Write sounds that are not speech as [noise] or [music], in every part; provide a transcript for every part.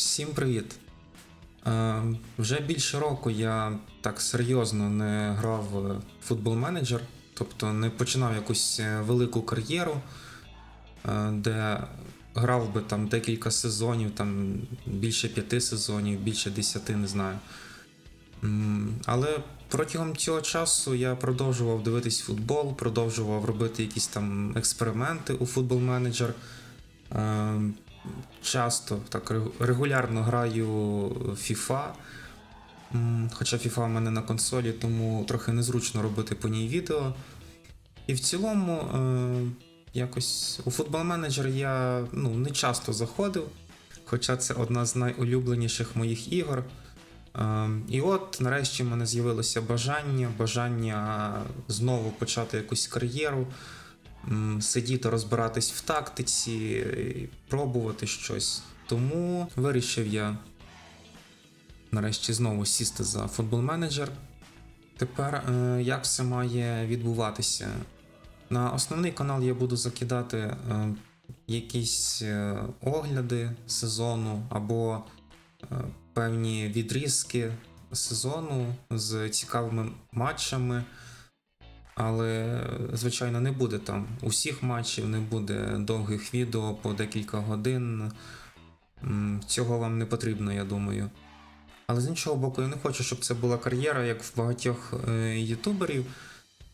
Всім привіт. Е, вже більше року я так серйозно не грав в футбол менеджер, тобто не починав якусь е, велику кар'єру, е, де грав би там декілька сезонів, там більше п'яти сезонів, більше десяти, не знаю. Але протягом цього часу я продовжував дивитись футбол, продовжував робити якісь там експерименти у футбол менеджер. Е, часто так регулярно граю FIFA. Хоча FIFA в мене на консолі, тому трохи незручно робити по ній відео. І в цілому, е, якось у футбол менеджер я ну, не часто заходив, хоча це одна з найулюбленіших моїх ігор. Е, І от нарешті в мене з'явилося бажання, бажання знову почати якусь кар'єру, сидіти, розбиратись в тактиці, пробувати щось. Тому вирішив я нарешті знову сісти за футбол менеджер. Тепер е, як все має відбуватися? На основний канал я буду закидати е, якісь е, огляди сезону або певні відрізки сезону з цікавими матчами. Але, звичайно, не буде там усіх матчів, не буде довгих відео по декілька годин. Цього вам не потрібно, я думаю. Але з іншого боку, я не хочу, щоб це була кар'єра, як в багатьох е, ютуберів.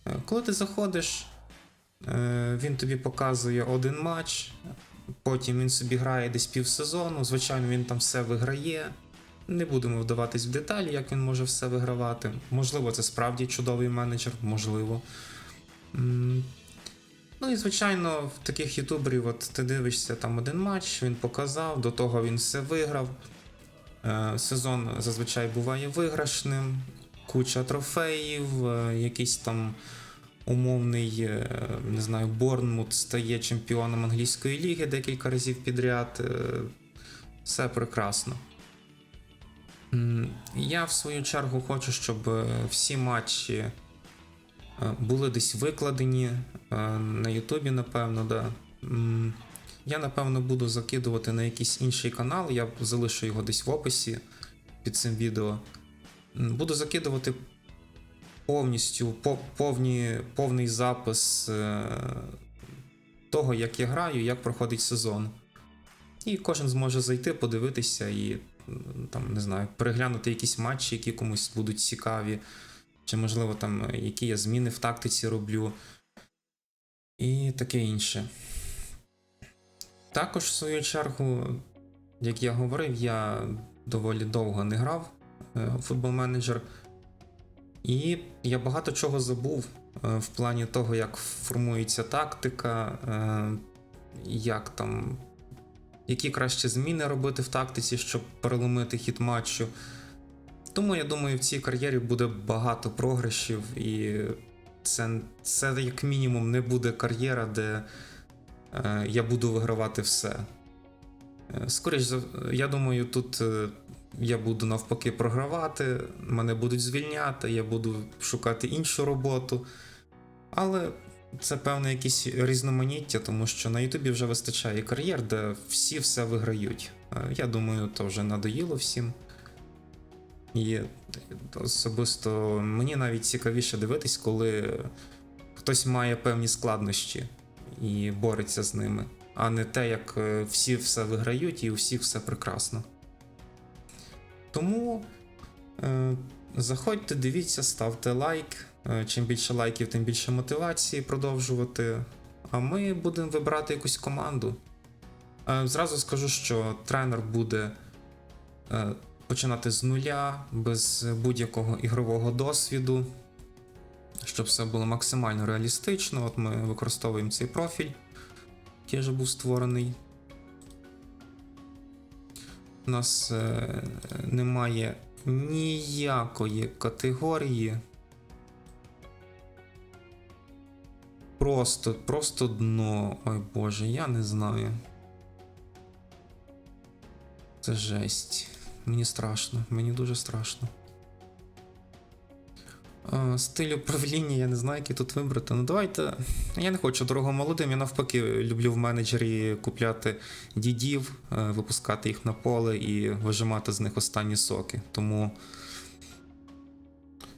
Е, Коли ти заходиш, е, він тобі показує один матч, потім він собі грає десь півсезону. Звичайно, він там все виграє. Не будемо вдаватись в деталі, як він може все вигравати. Можливо, це справді чудовий менеджер, можливо. Ну і звичайно, в таких ютуберів, от ти дивишся там один матч, він показав, до того він все виграв. Е, Сезон зазвичай буває виграшним, куча трофеїв, е, якийсь там умовний, е, не знаю, Борнмут стає чемпіоном англійської ліги декілька разів підряд. Все прекрасно. Я в свою чергу хочу, щоб е, всі матчі е, були десь викладені е, на Ютубі, напевно, да. Я, напевно, буду закидувати на якийсь інший канал, я залишу його десь в описі під цим відео. Буду закидувати повністю повні, повний запис того, як я граю, як проходить сезон. І кожен зможе зайти, подивитися і там, не знаю, переглянути якісь матчі, які комусь будуть цікаві, чи, можливо, там, е, які я зміни в тактиці роблю, і таке інше. Також, в свою чергу, як я говорив, я доволі довго не грав е, у футбол менеджер. І я багато чого забув е, в плані того, як формується тактика, е, як там, які краще зміни робити в тактиці, щоб переломити хід матчу. Тому я думаю, в цій кар'єрі буде багато програшів, і це, це як мінімум не буде кар'єра, де е, я буду вигравати все. Е, Скоріш за я думаю, тут е, я буду навпаки програвати, мене будуть звільняти, я буду шукати іншу роботу. Але це певне якісь різноманіття, тому що на Ютубі вже вистачає кар'єр, де всі все виграють. Е, Я думаю, то вже надоїло всім. І особисто мені навіть цікавіше дивитись, коли хтось має певні складнощі і бореться з ними, а не те, як е, всі все виграють і у всіх все прекрасно. Тому е, заходьте, дивіться, ставте лайк. Е, Чим більше лайків, тим більше мотивації продовжувати. А ми будемо вибирати якусь команду. Е, Зразу скажу, що тренер буде е, починати з нуля, без будь-якого ігрового досвіду, щоб все було максимально реалістично. От ми використовуємо цей профіль, який вже був створений. У нас немає ніякої категорії. Просто, просто дно. Ой Боже, я не знаю. Це жесть. Мені страшно, мені дуже страшно. Стиль управління, я не знаю, який тут вибрати. Ну давайте. Я не хочу дорого молодим. Я навпаки люблю в менеджері купляти дідів, е, випускати їх на поле і вижимати з них останні соки. Тому.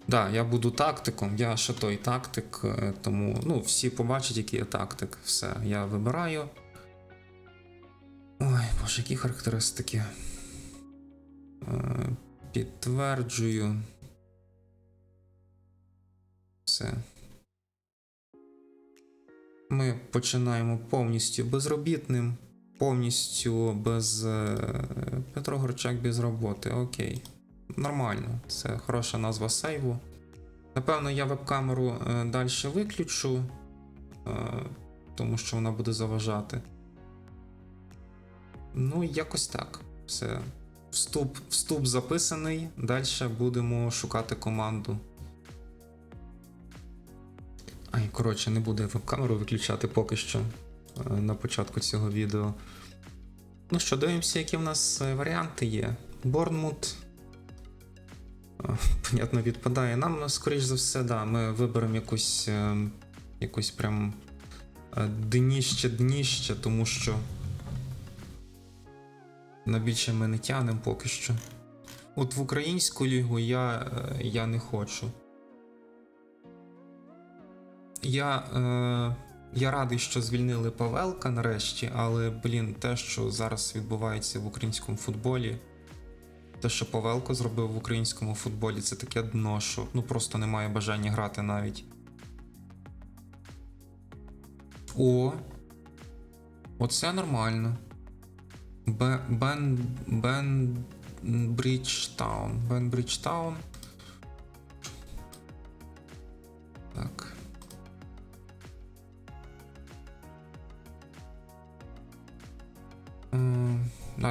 Да, я буду тактиком, я ще той тактик, е, тому ну, всі побачать, який я тактик. Все, я вибираю. Ой, боже, які характеристики. Е, Підтверджую. Все. Ми починаємо повністю безробітним, повністю без. е, Петро Горчак без роботи. Окей. Нормально. Це хороша назва сейву. Напевно, я веб-камеру е, далі виключу, е, тому що вона буде заважати. Ну, якось так. Все. Вступ, вступ записаний. Далі будемо шукати команду. Ай, коротше, не буду я веб-камеру виключати поки що е, на початку цього відео. Ну що, дивимося, які в нас варіанти є. Борнмут. Понятно, відпадає. Нам, скоріш за все, да, ми виберемо якусь, е, якусь прям е, дніще дніще, тому що на більше ми не тянемо поки що. От в українську лігу я, е, я не хочу. Я, е, я радий, що звільнили Павелка нарешті, але, блін, те, що зараз відбувається в українському футболі, те, що Павелко зробив в українському футболі, це таке дно, що ну просто немає бажання грати навіть. О. Оце нормально. Бе- Бен. Бен. Бриджтаун. Бен Бриджтаун.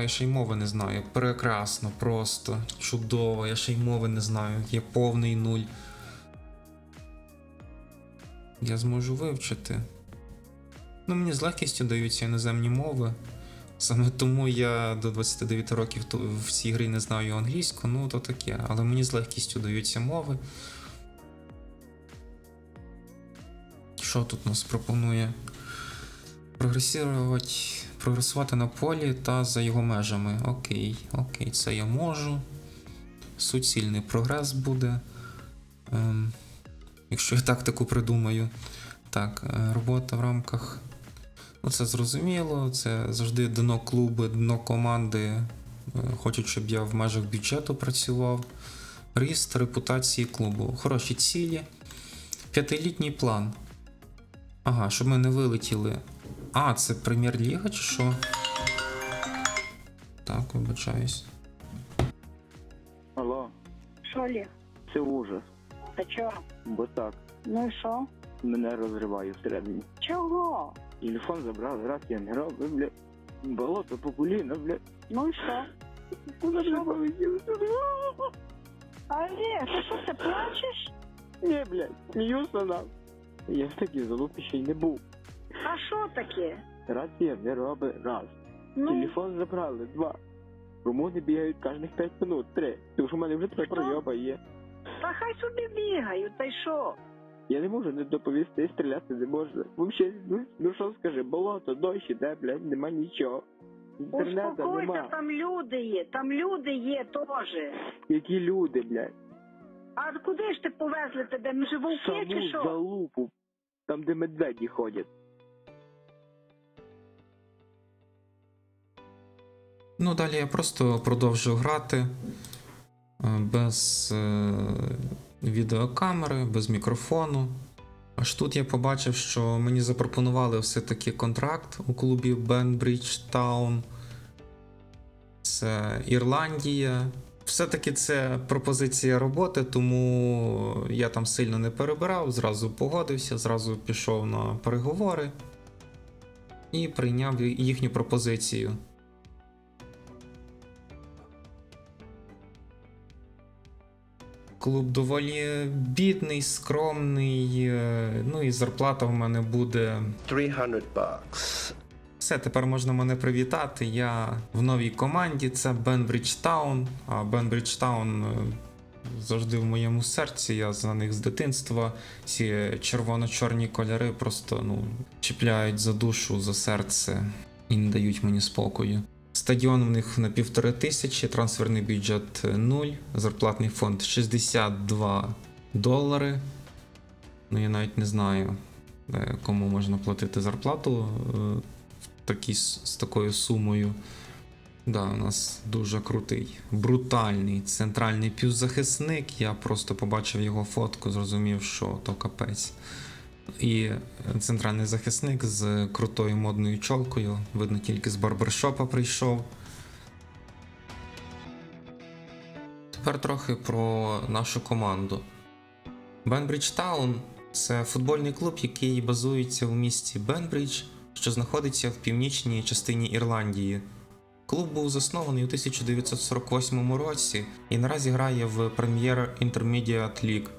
Я ще й мови не знаю. Прекрасно, просто чудово. Я ще й мови не знаю. Є повний нуль. Я зможу вивчити. Ну, мені з легкістю даються іноземні мови. Саме тому я до 29 років в цій грі не знаю англійську, ну то таке. Але мені з легкістю даються мови. Що тут нас пропонує? Прогресувати, прогресувати на полі та за його межами. Окей, окей, це я можу. Суцільний прогрес буде. Ем, якщо я тактику придумаю. Так, е, робота в рамках. Ну, це зрозуміло, це завжди дно клуби, дно команди. е, Хочуть, щоб я в межах бюджету працював. Ріст репутації клубу. Хороші цілі. П'ятилітній план. Ага, щоб ми не вилетіли. А, це прем'єр-ліга чи що? Так, вибачаюсь. Алло, Що, Олег? це ужас. Та чого? Бо так, Ну і що? мене розриває всередині. Чого? Телефон забрали, раз я не грав, ви, бля, болото по коліна, бля. Ну і що? Куди ж полетіли? Олег, ти що ти плачеш? Ні, блядь, сміюся нам. Я в такій залупі ще й не був. А що таке? Рація не робить раз. Ну, Телефон забрали, два. Румуни бігають кожних п'ять минут, три. Тому що в мене вже три пройоба є. та хай собі бігають, та й що? Я не можу не доповісти, стріляти не можна. Вообще, ну, ну що скажи, болото, дощ іде, блядь, нема нічого. Інтернету Успокойся, нема. там люди є, там люди є теж. Які люди, блядь. А куди ж ти повезли тебе? Ми же вовки чи Саму що? залупу. Там, де медведі ходять. Ну, далі я просто продовжу грати е, без е, відеокамери, без мікрофону. Аж тут я побачив, що мені запропонували все-таки контракт у клубі Бенбридж Таун. Це Ірландія. Все-таки це пропозиція роботи, тому я там сильно не перебирав, зразу погодився, зразу пішов на переговори і прийняв їхню пропозицію. Клуб доволі бідний, скромний. е, Ну і зарплата в мене буде. 300 bucks. Все, тепер можна мене привітати. Я в новій команді. Це Бенбридж Таун. А Бенбридж Таун завжди в моєму серці. Я за них з дитинства. Ці червоно-чорні кольори просто ну, чіпляють за душу, за серце і не дають мені спокою. Стадіон в них на півтори тисячі, трансферний бюджет 0, зарплатний фонд 62 долари. Ну, я навіть не знаю, е, кому можна платити зарплату е, в такій, з такою сумою. Да, у нас дуже крутий, брутальний центральний півзахисник. Я просто побачив його фотку, зрозумів, що то капець. І центральний захисник з крутою модною чолкою. Видно, тільки з барбершопа прийшов. Тепер трохи про нашу команду. Бенбридж Таун це футбольний клуб, який базується в місті Бенбридж, що знаходиться в північній частині Ірландії. Клуб був заснований у 1948 році і наразі грає в Premier Intermediate League.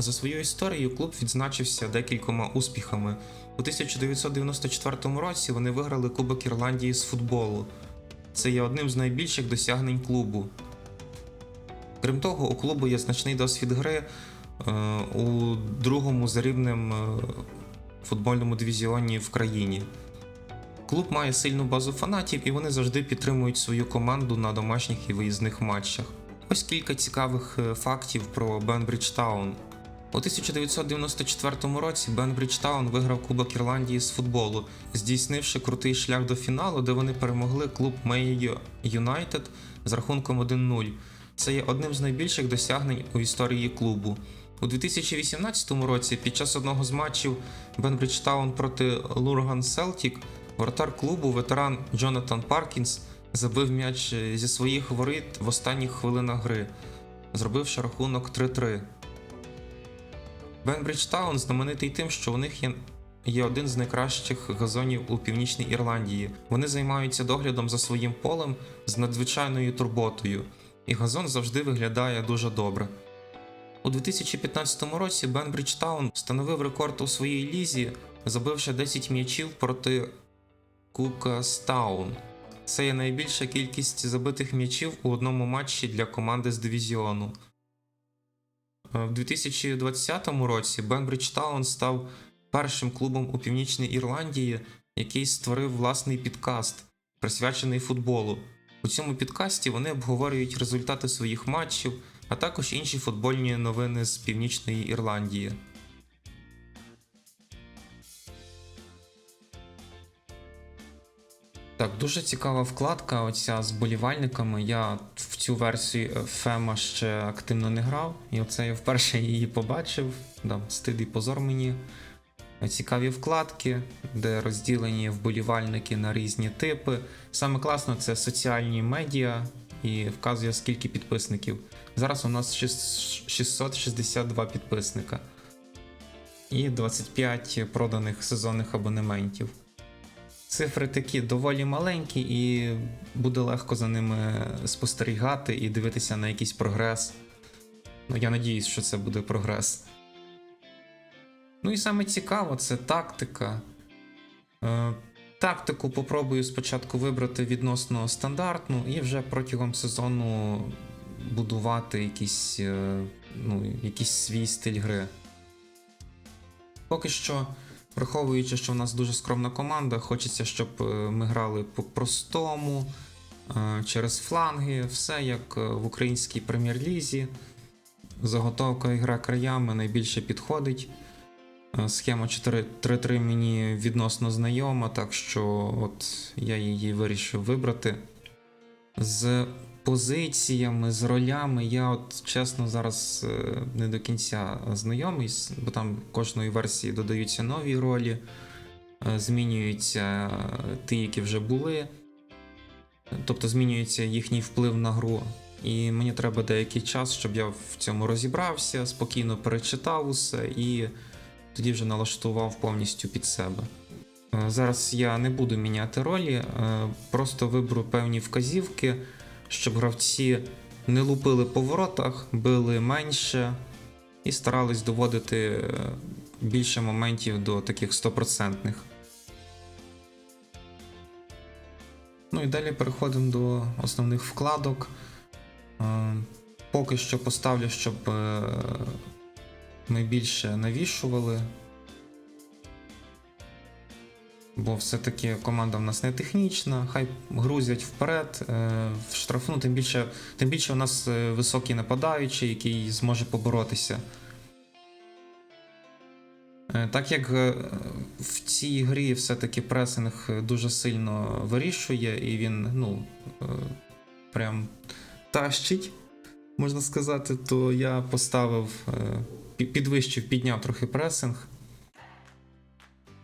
За свою історію клуб відзначився декількома успіхами. У 1994 році вони виграли Кубок Ірландії з футболу. Це є одним з найбільших досягнень клубу. Крім того, у клубу є значний досвід гри е, у другому за рівнем е, футбольному дивізіоні в країні. Клуб має сильну базу фанатів і вони завжди підтримують свою команду на домашніх і виїзних матчах. Ось кілька цікавих е, фактів про Бенбридж Таун. У 1994 році Бенбридж Таун виграв Кубок Ірландії з футболу, здійснивши крутий шлях до фіналу, де вони перемогли клуб Мейо Юнайтед з рахунком 1-0. Це є одним з найбільших досягнень у історії клубу. У 2018 році під час одного з матчів Бенбридж Таун проти Лурган Селтік воротар клубу ветеран Джонатан Паркінс забив м'яч зі своїх воріт в останніх хвилинах гри, зробивши рахунок 3-3. Бенбридж Таун знаменитий тим, що у них є, є один з найкращих газонів у Північній Ірландії. Вони займаються доглядом за своїм полем з надзвичайною турботою, і газон завжди виглядає дуже добре. У 2015 році Бенбридж Таун встановив рекорд у своїй лізі, забивши 10 м'ячів проти Кукастаун. Це є найбільша кількість забитих м'ячів у одному матчі для команди з дивізіону. Е, В 2020 році Бембридж Таун став першим клубом у Північній Ірландії, який створив власний підкаст, присвячений футболу. У цьому підкасті вони обговорюють результати своїх матчів, а також інші футбольні новини з Північної Ірландії. Так, дуже цікава вкладка. Оця з болівальниками. Я в цю версію е, Фема ще активно не грав, і оце я вперше її побачив. Да, стид і позор мені. Цікаві вкладки, де розділені вболівальники на різні типи. Саме класно це соціальні медіа і вказує скільки підписників. Зараз у нас 662 підписника і 25 проданих сезонних абонементів. Цифри такі доволі маленькі, і буде легко за ними спостерігати і дивитися на якийсь прогрес. Ну, я надіюсь, що це буде прогрес. Ну і саме цікаво, це тактика. Е, тактику попробую спочатку вибрати відносно стандартну, і вже протягом сезону будувати якийсь, е, ну, якийсь свій стиль гри. Поки що, враховуючи, що в нас дуже скромна команда, хочеться, щоб е, ми грали по-простому, е, через фланги, все як е, в українській прем'єр-лізі. Заготовка і гра краями найбільше підходить. Схема 4-3 мені відносно знайома, так що от я її вирішив вибрати. З позиціями, з ролями я, от чесно, зараз е, не до кінця знайомий, бо там кожної версії додаються нові ролі, е, змінюються е, ті, які вже були, тобто змінюється їхній вплив на гру. І мені треба деякий час, щоб я в цьому розібрався, спокійно перечитав усе і тоді вже налаштував повністю під себе. Зараз я не буду міняти ролі, просто виберу певні вказівки, щоб гравці не лупили по воротах, били менше і старались доводити е, більше моментів до таких стопроцентних. Ну і далі переходимо до основних вкладок. Е, Поки що поставлю, щоб е, ми більше навішували. Бо все-таки команда в нас не технічна, хай грузять вперед, е, в штрафну, тим більше, тим більше у нас е, високий нападаючий, який зможе поборотися. Е, Так як в цій грі все-таки пресинг дуже сильно вирішує, і він, ну, прям тащить, можна сказати, то я поставив, підвищив, підняв трохи пресинг.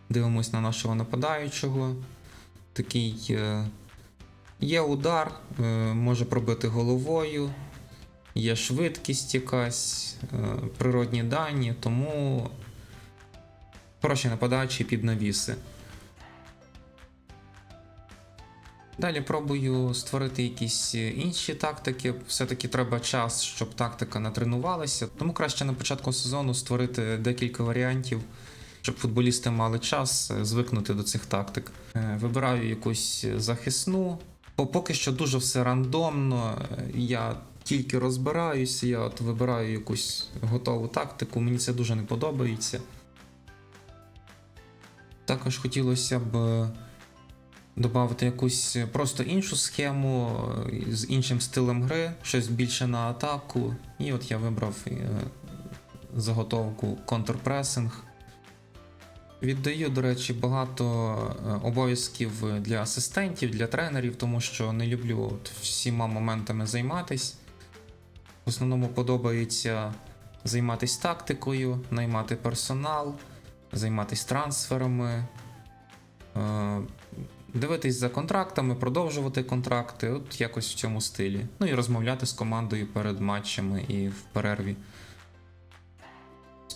Дивимось на нашого нападаючого. Такий е, є удар, е, може пробити головою, є швидкість якась, е, природні дані, тому хороші нападаючі під навіси. Далі пробую створити якісь інші тактики. Все-таки треба час, щоб тактика натренувалася. Тому краще на початку сезону створити декілька варіантів, щоб футболісти мали час е, звикнути до цих тактик. Е, Вибираю якусь захисну. Поки що дуже все рандомно. е, Я тільки розбираюся, я от вибираю якусь готову тактику. Мені це дуже не подобається. Також хотілося б додати якусь просто іншу схему з іншим стилем гри, щось більше на атаку. І от я вибрав заготовку контрпресинг. Віддаю, до речі, багато е, обов'язків для асистентів, для тренерів, тому що не люблю от всіма моментами займатись. В основному подобається займатися тактикою, наймати персонал, займатися трансферами, е, дивитись за контрактами, продовжувати контракти, от якось в цьому стилі. Ну і розмовляти з командою перед матчами і в перерві.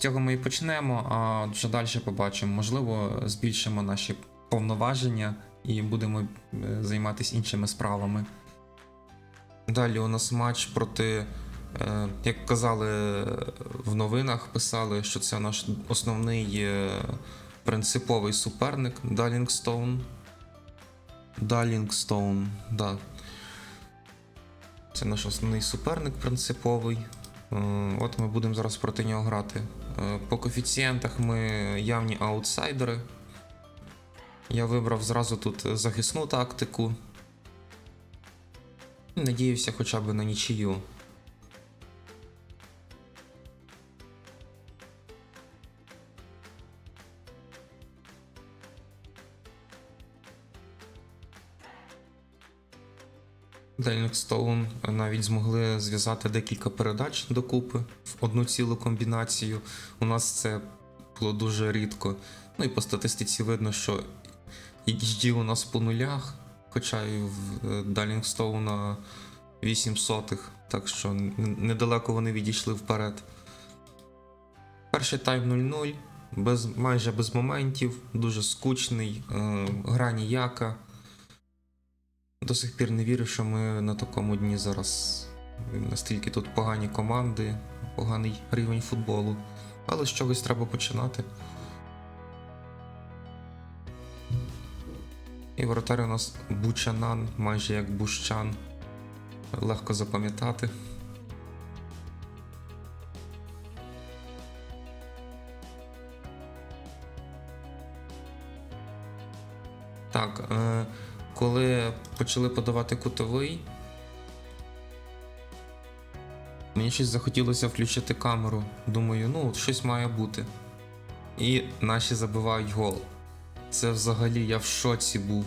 Цього ми і почнемо, а вже далі побачимо. Можливо, збільшимо наші повноваження і будемо е, займатися іншими справами. Далі у нас матч проти, е, як казали в новинах, писали, що це наш основний е, принциповий суперник Далінгстоун. Далінгстоун, да. Це наш основний суперник принциповий. От ми будемо зараз проти нього грати. Е, По коефіцієнтах ми явні аутсайдери. Я вибрав зразу тут захисну тактику. Надіюся хоча б на нічию. Stown навіть змогли зв'язати декілька передач докупи в одну цілу комбінацію. У нас це було дуже рідко. Ну і по статистиці видно, що XG у нас по нулях, хоча і в Далінгстоуна 8 сотих, так що недалеко вони відійшли вперед. Перший тайм 0-0, без, майже без моментів, дуже скучний, е, гра ніяка. До сих пір не вірю, що ми на такому дні зараз. Настільки тут погані команди, поганий рівень футболу. Але з чогось треба починати. І воротар у нас Бучанан, майже як Бущан. Легко запам'ятати. Так, е, почали подавати кутовий, мені щось захотілося включити камеру. Думаю, ну, щось має бути. І наші забивають гол. Це взагалі я в шоці був.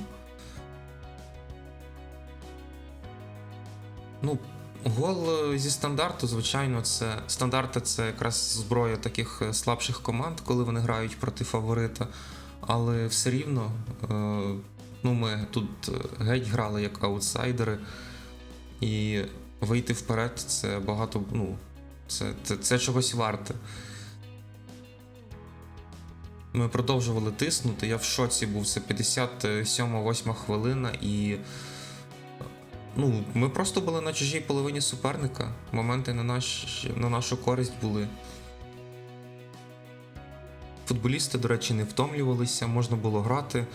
Ну, гол е, зі стандарту, звичайно, це стандарти це якраз зброя таких е, слабших команд, коли вони грають проти фаворита. Але все рівно, е, ну, ми тут е, геть грали як аутсайдери, і вийти вперед це багато. Ну, це, це, це чогось варте. Ми продовжували тиснути. Я в шоці був. Це 57-8 хвилина, і ну, ми просто були на чужій половині суперника. Моменти на, наш, на нашу користь були. Футболісти, до речі, не втомлювалися, можна було грати.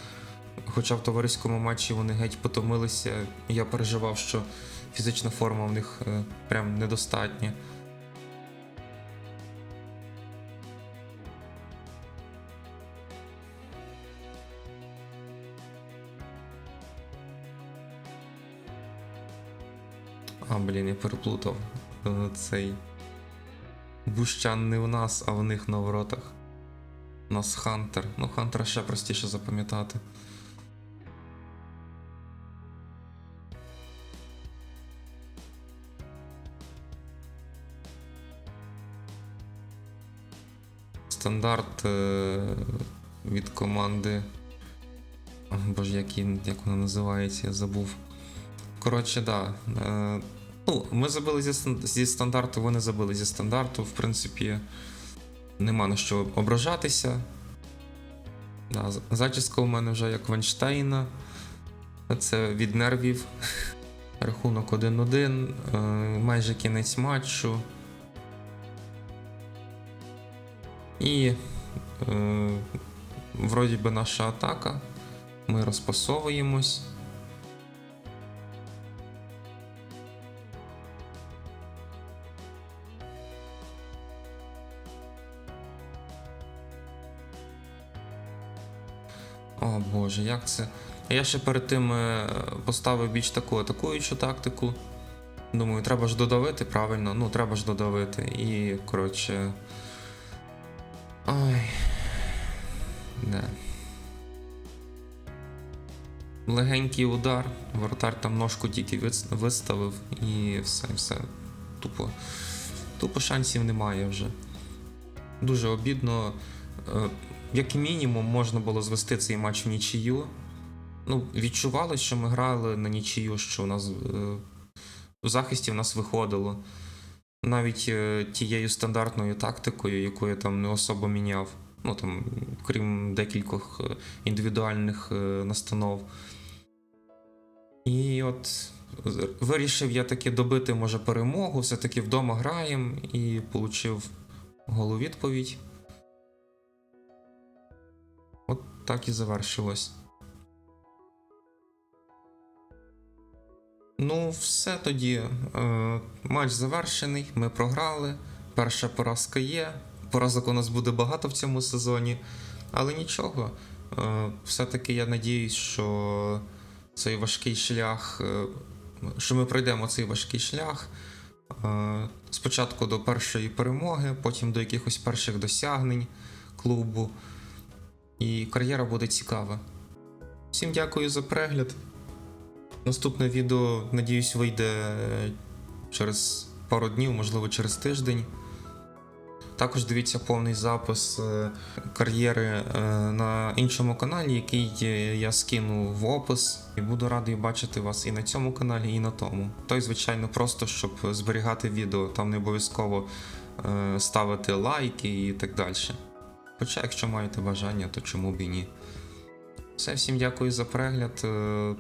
Хоча в товариському матчі вони геть потомилися. Я переживав, що фізична форма в них е, прям недостатня. А, блін, я переплутав. Е, Цей. Бущан не в нас, а в них на воротах. У нас Хантер. Ну, Хантера ще простіше запам'ятати. Стандарт е, від команди. Боже, як, її- як вона називається, я забув. Коротше, да. Е, ну, ми забили зі, стандарту, вони забили зі стандарту. В принципі, нема на що ображатися. Да, зачіска у мене вже як Вайнштейна. Це від нервів. [laughs] Рахунок 1-1. Е, майже кінець матчу. І е, вроді би наша атака. Ми розпасовуємось. О боже, як це? Я ще перед тим е, поставив більш таку атакуючу тактику. Думаю, треба ж додавити, правильно, ну треба ж додавити. І, коротше. Ой. Не. Легенький удар, воротар там ножку тільки виставив і все, все. Тупо. Тупо шансів немає вже. Дуже обідно. Е, Як мінімум, можна було звести цей матч в нічию. Ну, відчували, що ми грали на нічию, що у нас е, в захисті в нас виходило. Навіть е, тією стандартною тактикою, яку я там не особо міняв. Ну там, крім декількох е, індивідуальних е, настанов. І от вирішив я таки добити, може, перемогу, все-таки вдома граємо і отримав голу відповідь. От так і завершилось. Ну, все тоді. Е, матч завершений, ми програли. Перша поразка є. Поразок у нас буде багато в цьому сезоні. Але нічого. Е, все-таки я надіюсь, що цей важкий шлях, е, що ми пройдемо цей важкий шлях. Спочатку до першої перемоги, потім до якихось перших досягнень клубу. І кар'єра буде цікава. Всім дякую за перегляд. Наступне відео, надіюсь, вийде через пару днів, можливо, через тиждень. Також дивіться повний запис е, кар'єри е, на іншому каналі, який е, я скину в опис. І буду радий бачити вас і на цьому каналі, і на тому. Той, звичайно, просто щоб зберігати відео, там не обов'язково е, ставити лайки і так далі. Хоча, якщо маєте бажання, то чому б і ні. Все, всім дякую за перегляд. Е,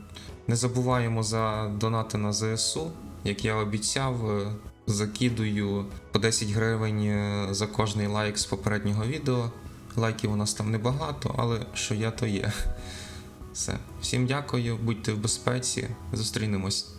Не забуваємо за донати на ЗСУ. Як я обіцяв, е, закидую по 10 гривень е, за кожний лайк з попереднього відео. Лайків у нас там небагато, але що я, то є. Все. Всім дякую, будьте в безпеці. Зустрінемось.